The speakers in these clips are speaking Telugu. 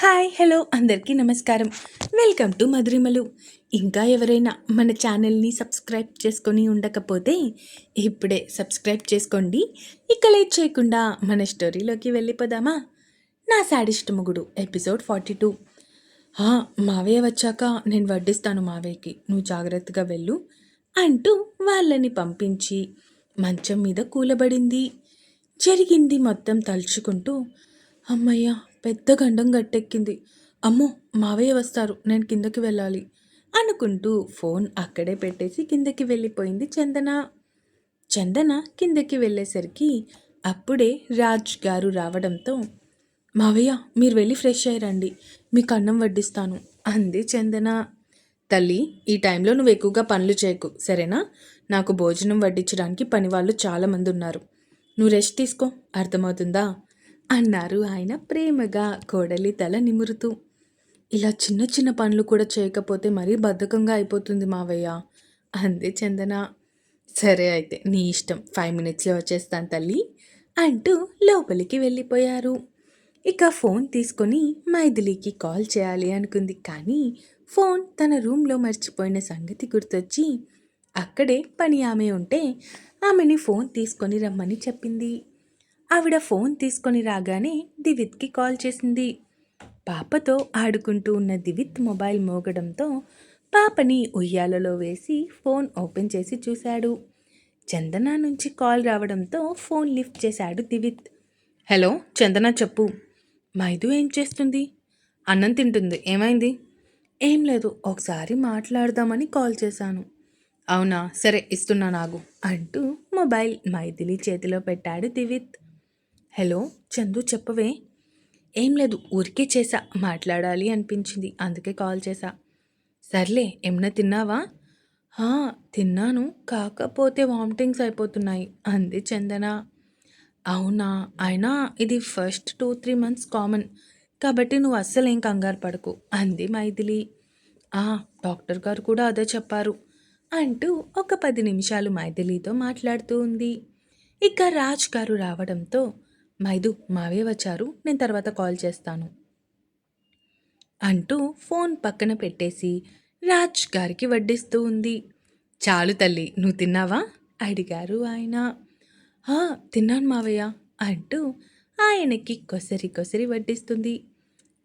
హాయ్ హలో అందరికీ నమస్కారం. Welcome to Madhurimalu. ఇంకా ఎవరైనా మన ఛానల్ని సబ్స్క్రైబ్ చేసుకొని ఉండకపోతే ఇప్పుడే సబ్స్క్రైబ్ చేసుకోండి. ఇక లేట్ చేయకుండా మన స్టోరీలోకి వెళ్ళిపోదామా? నా శాడిస్ట్ మొగుడు ఎపిసోడ్ ఫార్టీ టూ. మావయ్య వచ్చాక నేను వడ్డిస్తాను మావయ్యకి. నువ్వు జాగ్రత్తగా వెళ్ళు అంటూ వాళ్ళని పంపించి మంచం మీద కూలబడింది. జరిగింది మొత్తం తలుచుకుంటూ అమ్మయ్య పెద్ద గండం గట్టెక్కింది. అమ్మో మావయ్య వస్తారు నేను కిందకి వెళ్ళాలి అనుకుంటూ ఫోన్ అక్కడే పెట్టేసి కిందకి వెళ్ళిపోయింది చందన. చందన కిందకి వెళ్ళేసరికి అప్పుడే రాజ్ గారు రావడంతో మావయ్య మీరు వెళ్ళి ఫ్రెష్ అయ్యరండి మీకు అన్నం వడ్డిస్తాను అంది చందన. తల్లి ఈ టైంలో నువ్వు ఎక్కువగా పనులు చేయకు సరేనా? నాకు భోజనం వడ్డించడానికి పని వాళ్ళు చాలామంది ఉన్నారు. నువ్వు రెస్ట్ తీసుకో అర్థమవుతుందా? అన్నారు ఆయన ప్రేమగా కోడలి తల నిమురుతూ. ఇలా చిన్న చిన్న పనులు కూడా చేయకపోతే మరీ బద్ధకంగా అయిపోతుంది మావయ్య అంది చందన. సరే అయితే నీ ఇష్టం. ఫైవ్ మినిట్స్లో వచ్చేస్తాను తల్లి అంటూ లోపలికి వెళ్ళిపోయారు. ఇక ఫోన్ తీసుకొని మైథిలికి కాల్ చేయాలి అనుకుంది కానీ ఫోన్ తన రూమ్లో మర్చిపోయిన సంగతి గుర్తొచ్చి అక్కడే పని ఆమె ఉంటే ఆమెని ఫోన్ తీసుకొని రమ్మని చెప్పింది. ఆవిడ ఫోన్ తీసుకొని రాగానే దివిత్కి కాల్ చేసింది. పాపతో ఆడుకుంటూ ఉన్న దివిత్ మొబైల్ మోగడంతో పాపని ఉయ్యాలలో వేసి ఫోన్ ఓపెన్ చేసి చూశాడు. చందన నుంచి కాల్ రావడంతో ఫోన్ లిఫ్ట్ చేశాడు దివిత్. హలో చందన చెప్పు. మైదు ఏం చేస్తుంది? అన్నం తింటుంది. ఏమైంది? ఏం లేదు ఒకసారి మాట్లాడదామని కాల్ చేశాను. అవునా సరే ఇస్తున్నా నాగు. అంటూ మొబైల్ మైథిలి చేతిలో పెట్టాడు దివిత్. హలో చందు చెప్పవే. ఏం లేదు ఊరికే చేసా మాట్లాడాలి అనిపించింది. అందుకే కాల్ చేసా సర్లే ఏమన్నా తిన్నావా? "హా, తిన్నాను. కాకపోతే వామిటింగ్స్ అయిపోతున్నాయి. అంది చందన. అవునా? అయినా ఇది first two three months common. కాబట్టి నువ్వు అస్సలు ఏం కంగారు పడకు అంది మైథిలి. ఆ డాక్టర్ గారు కూడా అదే చెప్పారు అంటూ ఒక పది నిమిషాలు మైథిలితో మాట్లాడుతూ ఉంది. ఇక రాజ్ గారు రావడంతో మైదు మావే వచ్చారు. నేను తర్వాత కాల్ చేస్తాను. అంటూ ఫోన్ పక్కన పెట్టేసి రాజ్ గారికి వడ్డిస్తూ ఉంది. చాలు తల్లి నువ్వు తిన్నావా? అడిగారు ఆయన. "ఆ, తిన్నాను మావయ్య అంటూ ఆయనకి కొసరి కొసరి వడ్డిస్తుంది.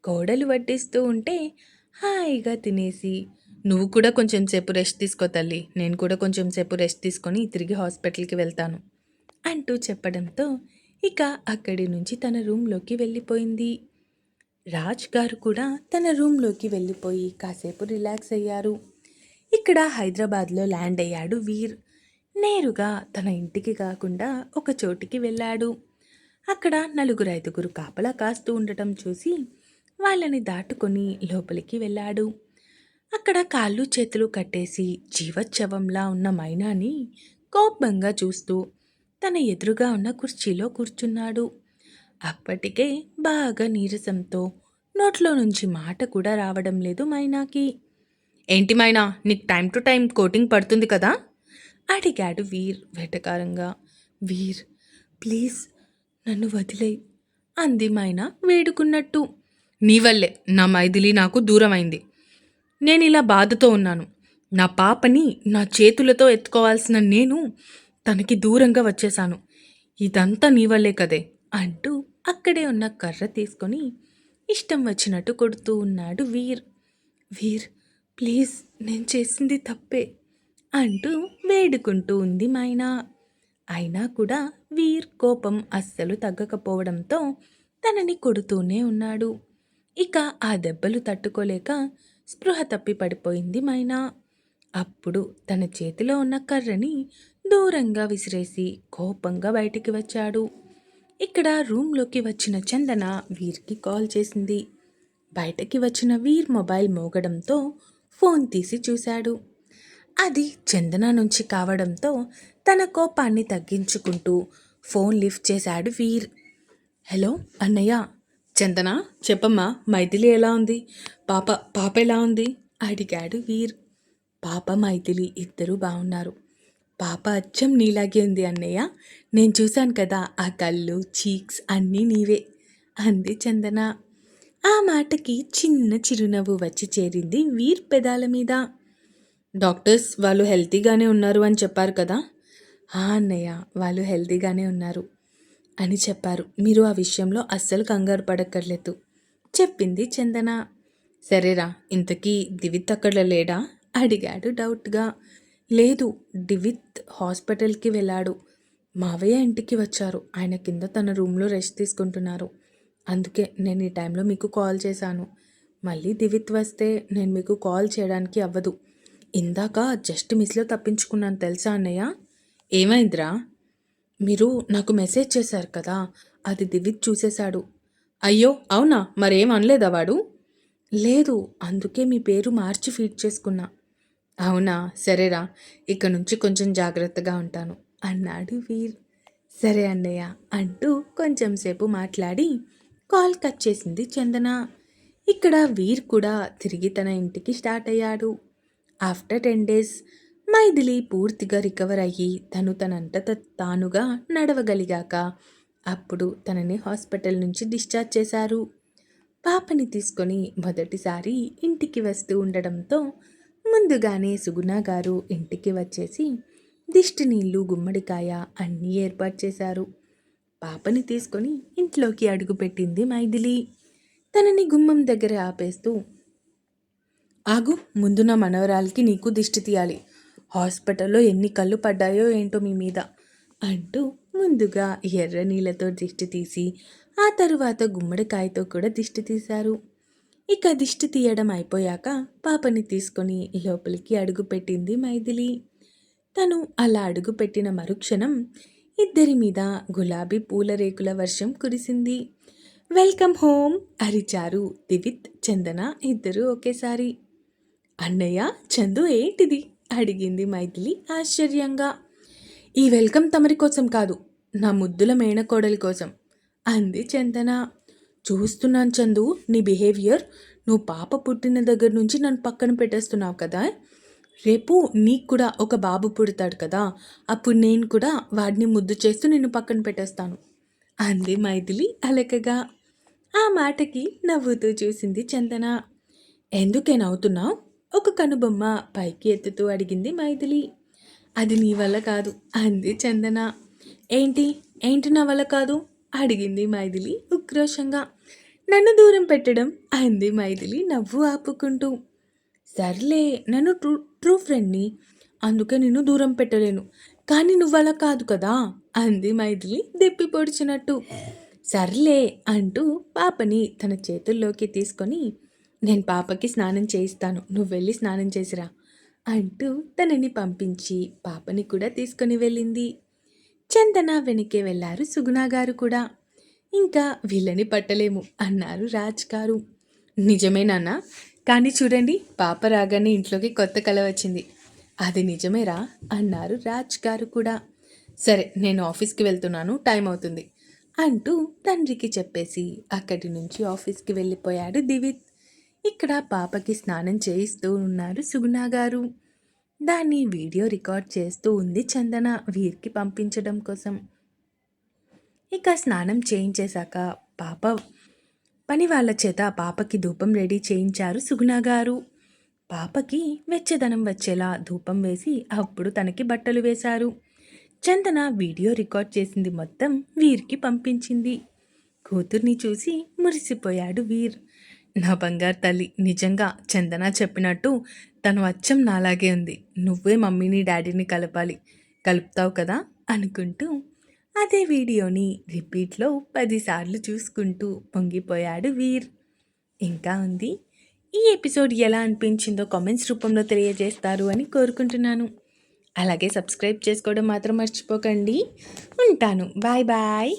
కోడలు వడ్డిస్తూ ఉంటే హాయిగా తినేసి నువ్వు కూడా కొంచెం సేపు రెస్ట్ తీసుకో తల్లి నేను కూడా కొంచెం సేపు రెస్ట్ తీసుకొని తిరిగి హాస్పిటల్కి వెళ్తాను అంటూ చెప్పడంతో ఇక అక్కడి నుంచి తన రూమ్లోకి వెళ్ళిపోయింది. రాజ్ గారు కూడా తన రూమ్లోకి వెళ్ళిపోయి కాసేపు రిలాక్స్ అయ్యారు. ఇక్కడ హైదరాబాద్లో ల్యాండ్ అయ్యాడు వీర్. నేరుగా తన ఇంటికి కాకుండా ఒక చోటికి వెళ్ళాడు. అక్కడ నలుగురు ఐదుగురు కాపలా కాస్తూ ఉండటం చూసి వాళ్ళని దాటుకొని లోపలికి వెళ్ళాడు. అక్కడ కాళ్ళు చేతులు కట్టేసి జీవోత్సవంలా ఉన్న మైనాని కోపంగా చూస్తూ తన ఎదురుగా ఉన్న కుర్చీలో కూర్చున్నాడు. అప్పటికే బాగా నీరసంతో నోట్లో నుంచి మాట కూడా రావడం లేదు మైనాకి. ఏంటి మైనా నీకు టైం టు టైం కోటింగ్ పడుతుంది కదా? అడిగాడు వీర్ వెటకారంగా. వీర్ ప్లీజ్ నన్ను వదిలే అంది మైనా వేడుకున్నట్టు. నీ వల్లే నా మైథిలి నాకు దూరమైంది. నేను ఇలా బాధతో ఉన్నాను. నా పాపని నా చేతులతో ఎత్తుకోవాల్సిన నేను తనకి దూరంగా వచ్చేశాను. ఇదంతా నీ వల్లే కదే అంటూ అక్కడే ఉన్న కర్ర తీసుకొని ఇష్టం వచ్చినట్టు కొడుతూ ఉన్నాడు వీర్. వీర్ ప్లీజ్ నేను చేసింది తప్పే అంటూ వేడుకుంటూ ఉంది మైనా. అయినా కూడా వీర్ కోపం అస్సలు తగ్గకపోవడంతో తనని కొడుతూనే ఉన్నాడు. ఇక ఆ దెబ్బలు తట్టుకోలేక స్పృహ తప్పి పడిపోయింది మైనా. అప్పుడు తన చేతిలో ఉన్న కర్రని దూరంగా విసిరేసి కోపంగా బయటికి వచ్చాడు. ఇక్కడ రూమ్లోకి వచ్చిన చందన వీర్కి కాల్ చేసింది. బయటకి వచ్చిన వీర్ మొబైల్ మోగడంతో ఫోన్ తీసి చూశాడు. అది చందన నుంచి కావడంతో తన కోపాన్ని తగ్గించుకుంటూ ఫోన్ లిఫ్ట్ చేశాడు వీర్. హలో అన్నయ్య చందన చెప్పమ్మా మైథిలి ఎలా ఉంది? పాప పాప ఎలా ఉంది? అడిగాడు వీర్. పాప మైథిలి ఇద్దరూ బాగున్నారు పాప అచ్చం నీలాగే ఉంది అన్నయ్య. నేను చూశాను కదా ఆ కళ్ళు చీక్స్ అన్నీ నీవే. అంది చందన. ఆ మాటకి చిన్న చిరునవ్వు వచ్చి చేరింది వీర్ పెదాల మీద. డాక్టర్స్ వాళ్ళు హెల్తీగానే ఉన్నారు అని చెప్పారు కదా? ఆ అన్నయ్య వాళ్ళు హెల్తీగానే ఉన్నారు అని చెప్పారు. మీరు ఆ విషయంలో అస్సలు కంగారు పడక్కర్లేదు చెప్పింది చందన. సరేరా ఇంతకీ దివిత్ అక్కడ లేడా? అడిగాడు డౌట్గా. లేదు డివిత్ హాస్పిటల్కి వెళ్ళాడు. మావయ్య ఇంటికి వచ్చారు. ఆయన కింద తన రూమ్లో రెస్ట్ తీసుకుంటున్నారు. అందుకే నేను ఈ టైంలో మీకు కాల్ చేశాను. మళ్ళీ దివిత్ వస్తే నేను మీకు కాల్ చేయడానికి అవ్వదు. ఇందాక జస్ట్ మిస్లో తప్పించుకున్నాను తెలుసా అన్నయ్య? ఏమైందిరా? మీరు నాకు మెసేజ్ చేశారు కదా అది దివిత్ చూసేశాడు. అయ్యో అవునా? మరేం అనలేదా వాడు? లేదు అందుకే మీ పేరు మార్చి ఫీడ్ చేసుకున్నా. అవునా? సరేరా. ఇక నుంచి కొంచెం జాగ్రత్తగా ఉంటాను. అన్నాడు వీర్. సరే అన్నయ్య అంటూ కొంచెం సేపు మాట్లాడి కాల్ కట్ చేసింది చందన. ఇక్కడ వీర్ కూడా తిరిగి తన ఇంటికి స్టార్ట్ అయ్యాడు. ఆఫ్టర్ టెన్ డేస్ మైథిలి పూర్తిగా రికవర్ అయ్యి తను తనంత తానుగా నడవగలిగాక అప్పుడు తనని హాస్పిటల్ నుంచి డిశ్చార్జ్ చేశారు. పాపని తీసుకొని మొదటిసారి ఇంటికి వస్తూ ఉండడంతో ముందుగానే సుగుణ గారు ఇంటికి వచ్చేసి దిష్టి నీళ్ళు గుమ్మడికాయ అన్నీ ఏర్పాటు చేశారు. పాపని తీసుకొని ఇంట్లోకి అడుగుపెట్టింది మైథిలి. తనని గుమ్మం దగ్గర ఆపేస్తూ ఆగు ముందు నా మనవరాలకి నీకు దిష్టి తీయాలి. హాస్పిటల్లో ఎన్ని కళ్ళు పడ్డాయో ఏంటో మీ మీద అంటూ ముందుగా ఎర్ర నీళ్ళతో దిష్టి తీసి ఆ తరువాత గుమ్మడికాయతో కూడా దిష్టి తీశారు. ఇక దిష్టి తీయడం అయిపోయాక పాపని తీసుకొని లోపలికి అడుగుపెట్టింది మైథిలి. తను అలా అడుగుపెట్టిన మరుక్షణం ఇద్దరి మీద గులాబీ పూల రేకుల వర్షం కురిసింది. వెల్కమ్ హోమ్ అరిచారు దివిత్ చందన ఇద్దరు ఒకేసారి. అన్నయ్య చందు ఏంటిది? అడిగింది మైథిలి ఆశ్చర్యంగా. ఈ వెల్కమ్ తమరి కోసం కాదు నా ముద్దుల మేనకోడలి కోసం అంది చందన. చూస్తున్నాను చందు నీ బిహేవియర్ నువ్వు పాప పుట్టిన దగ్గర నుంచి నన్ను పక్కన పెట్టేస్తున్నావు కదా. రేపు నీకు కూడా ఒక బాబు పుడతాడు కదా. అప్పుడు నేను కూడా వాడిని ముద్దు చేస్తూ నిన్ను పక్కన పెట్టేస్తాను. అంది మైథిలి అలకగా. ఆ మాటకి నవ్వుతూ చూసింది చందన. ఎందుకే నవ్వుతున్నావు? ఒక కనుబొమ్మ పైకి ఎత్తుతూ అడిగింది మైథిలి. అది నీ వల్ల కాదు అంది చందన. ఏంటి? ఏంటి నా వల్ల కాదు? అడిగింది మైథిలి ఉక్రోషంగా నన్ను దూరం పెట్టడం అంది మైథిలి నవ్వు ఆపుకుంటూ. సర్లే నన్ను ట్రూ ట్రూ ఫ్రెండ్ని. అందుకే నేను దూరం పెట్టలేను. కానీ నువ్వలా కాదు కదా అంది మైథిలి దెప్పి పొడిచినట్టు. సర్లే అంటూ పాపని తన చేతుల్లోకి తీసుకొని నేను పాపకి స్నానం చేయిస్తాను. నువ్వు వెళ్ళి స్నానం చేసిరా అంటూ తనని పంపించి పాపని కూడా తీసుకొని వెళ్ళింది. చందన వెనకే వెళ్ళారు సుగుణ గారు కూడా. ఇంకా వీళ్ళని పట్టలేము అన్నారు రాజ్ గారు. నిజమే నాన్న కానీ చూడండి పాప రాగానే ఇంట్లోకి కొత్త కళ వచ్చింది. అది నిజమేరా? అన్నారు రాజ్ గారు కూడా. సరే నేను ఆఫీస్కి వెళ్తున్నాను టైం అవుతుంది అంటూ తండ్రికి చెప్పేసి అక్కడి నుంచి ఆఫీస్కి వెళ్ళిపోయాడు దివిత్. ఇక్కడ పాపకి స్నానం చేయిస్తూ ఉన్నారు సుగుణ గారు. దాన్ని వీడియో రికార్డ్ చేస్తూ ఉంది చందన వీరికి పంపించడం కోసం. ఇక స్నానం చేయించేశాక పాప పని వాళ్ళ చేత పాపకి ధూపం రెడీ చేయించారు సుగుణ గారు. పాపకి వెచ్చదనం వచ్చేలా ధూపం వేసి అప్పుడు తనకి బట్టలు వేశారు. చందన వీడియో రికార్డ్ చేసింది మొత్తం వీర్కి పంపించింది. కూతుర్ని చూసి మురిసిపోయాడు వీర్. నా బంగారు తల్లి నిజంగా చందన చెప్పినట్టు తను అచ్చం నాలాగే ఉంది. నువ్వే మమ్మీని డాడీని కలపాలి. కలుపుతావు కదా అనుకుంటూ అదే వీడియోని రిపీట్లో పదిసార్లు చూసుకుంటూ పొంగిపోయాడు వీర్. ఇంకా ఉంది. ఈ ఎపిసోడ్ ఎలా అనిపించిందో కామెంట్స్ రూపంలో తెలియజేస్తారు అని కోరుకుంటున్నాను. అలాగే సబ్స్క్రైబ్ చేసుకోవడం మాత్రం మర్చిపోకండి. ఉంటాను. Bye bye.